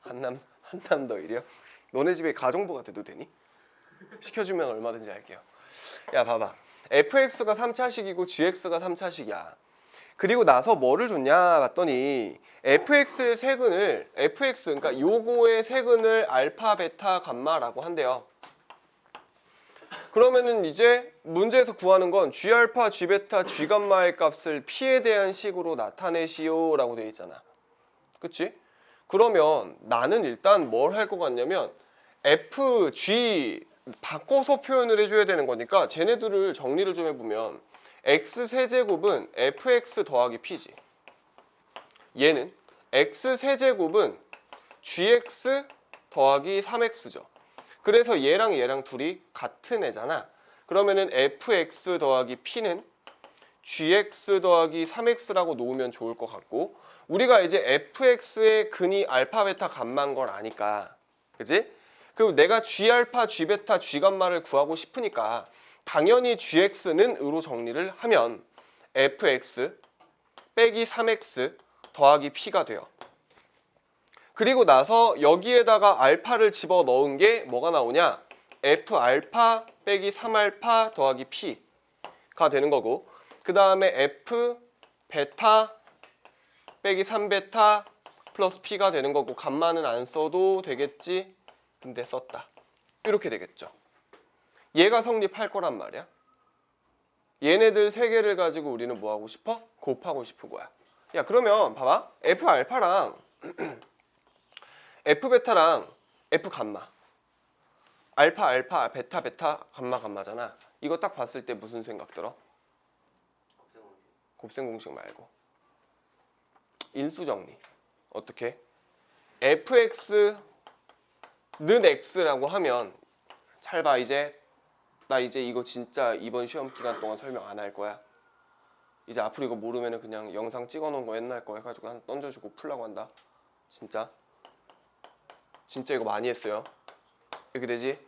한남 한남더일이요? 너네 집에 가정부가 돼도 되니? 시켜주면 얼마든지 할게요. 야 봐봐. fx가 3차식이고 gx가 3차식이야. 그리고 나서 뭐를 줬냐 봤더니 fx의 세근을 fx 그러니까 요거의 세근을 알파 베타 감마라고 한대요. 그러면은 이제 문제에서 구하는 건 g 알파, g 베타, g 감마의 값을 p에 대한 식으로 나타내시오라고 되어 있잖아. 그치? 그러면 나는 일단 뭘 할 것 같냐면 f, g 바꿔서 표현을 해줘야 되는 거니까 쟤네들을 정리를 좀 해보면 x 세제곱은 fx 더하기 p지. 얘는 x 세제곱은 gx 더하기 3x죠. 그래서 얘랑 얘랑 둘이 같은 애잖아. 그러면은 fx 더하기 p는 gx 더하기 3x라고 놓으면 좋을 것 같고 우리가 이제 fx의 근이 알파 베타 감마인 걸 아니까 그지? 그리고 내가 g 알파, g 베타, g 감마를 구하고 싶으니까 당연히 gx는 으로 정리를 하면 fx 빼기 3x 더하기 p가 돼요. 그리고 나서 여기에다가 알파를 집어 넣은 게 뭐가 나오냐? f 알파 빼기 3 알파 더하기 p가 되는 거고 그 다음에 f 베타 빼기 3베타 플러스 p가 되는 거고 감마는 안 써도 되겠지? 근데 썼다. 이렇게 되겠죠. 얘가 성립할 거란 말이야. 얘네들 세 개를 가지고 우리는 뭐 하고 싶어? 곱하고 싶은 거야. 야 그러면 봐봐. F 알파랑 f 베타랑 f 감마. 알파 알파 베타 베타 감마 감마잖아. 이거 딱 봤을 때 무슨 생각 들어? 곱셈 공식 말고. 인수 정리. 어떻게? fx는 x라고 하면 잘 봐 이제. 나 이제 이거 진짜 이번 시험 기간 동안 설명 안 할 거야. 이제 앞으로 이거 모르면은 그냥 영상 찍어놓은 거 옛날 거 해가지고 한 던져주고 풀라고 한다. 진짜? 진짜 이거 많이 했어요? 이렇게 되지?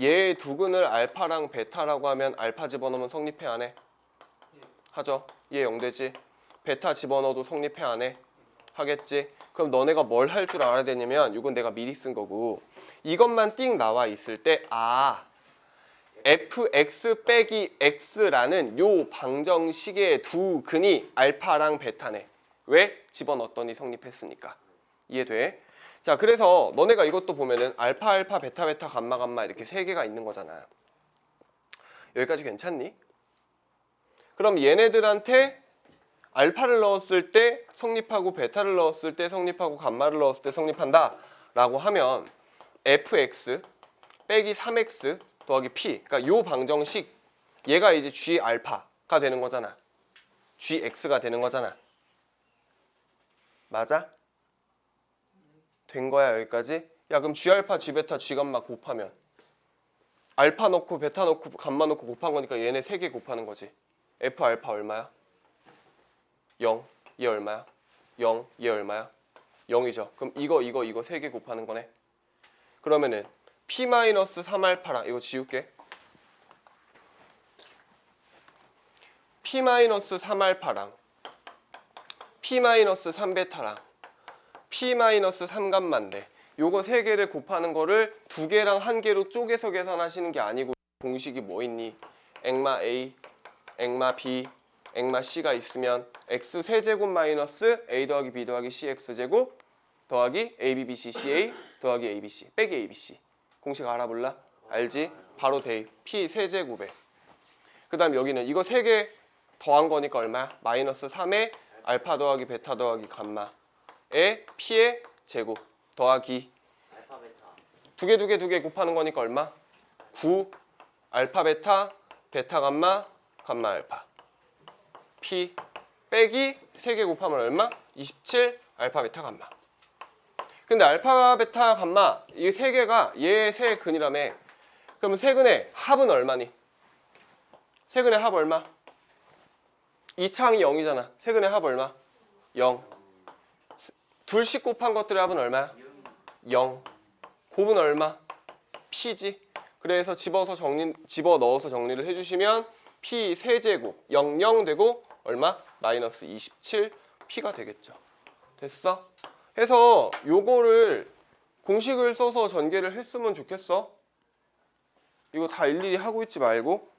얘 두근을 알파랑 베타라고 하면 알파 집어넣으면 성립해 안 해? 하죠 얘 0되지 베타 집어넣어도 성립해 안 해? 하겠지? 그럼 너네가 뭘 할 줄 알아야 되냐면 이건 내가 미리 쓴 거고 이것만 띵 나와 있을 때 아 fx 빼기 x라는 요 방정식의 두 근이 알파랑 베타네 왜? 집어넣었더니 성립했으니까 이해돼? 자 그래서 너네가 이것도 보면은 알파 알파 베타 베타 감마 감마 이렇게 세 개가 있는 거잖아 여기까지 괜찮니? 그럼 얘네들한테 알파를 넣었을 때 성립하고 베타를 넣었을 때 성립하고 감마를 넣었을 때 성립한다 라고 하면 fx 빼기 3x 더하기 p 그러니까 요 방정식 얘가 이제 g 알파가 되는 거잖아 gx가 되는 거잖아 맞아? 된 거야 여기까지? 야 그럼 g 알파 g 베타 g 감마 곱하면 알파 넣고 베타 넣고 감마 넣고 곱한 거니까 얘네 세 개 곱하는 거지 f 알파 얼마야? 0. 얘 얼마야? 0. 얘 얼마야? 0이죠. 그럼 이거 이거 이거 세 개 곱하는 거네. 그러면은 p-3알파랑 이거 지울게. p-3알파랑 p-3베타랑 p-3감마인데 요거 세 개를 곱하는 거를 두 개랑 한 개로 쪼개서 계산하시는 게 아니고 공식이 뭐 있니? 엑마 A, 엑마 B, 엑마 C가 있으면 x 세제곱 마이너스 a 더하기 b 더하기 cx 제곱 더하기 a b b c c a 더하기 a b c 빼기 a b c 공식 알아볼라? 알지? 바로 대입 p 세제곱에 그 다음 여기는 이거 세 개 더한 거니까 얼마야? 마이너스 3에 알파 더하기 베타 더하기 감마에 p의 제곱 더하기 두 개 두 개 두 개 곱하는 거니까 얼마? 9 알파 베타 베타 감마 감마 알파 p 빼기 3개 곱하면 얼마? 27 알파 베타 감마 근데 알파 베타 감마 이 세 개가 얘 세 근이라며 그러면 세 근의 합은 얼마니? 세 근의 합 얼마? 이 창이 0이잖아 세 근의 합 얼마? 0 둘씩 곱한 것들의 합은 얼마야? 0 곱은 얼마? p지. 그래서 집어서 정리 집어 넣어서 정리를 해주시면 p 세제곱 00 되고 얼마? 마이너스 27 p가 되겠죠. 됐어? 해서 요거를 공식을 써서 전개를 했으면 좋겠어. 이거 다 일일이 하고 있지 말고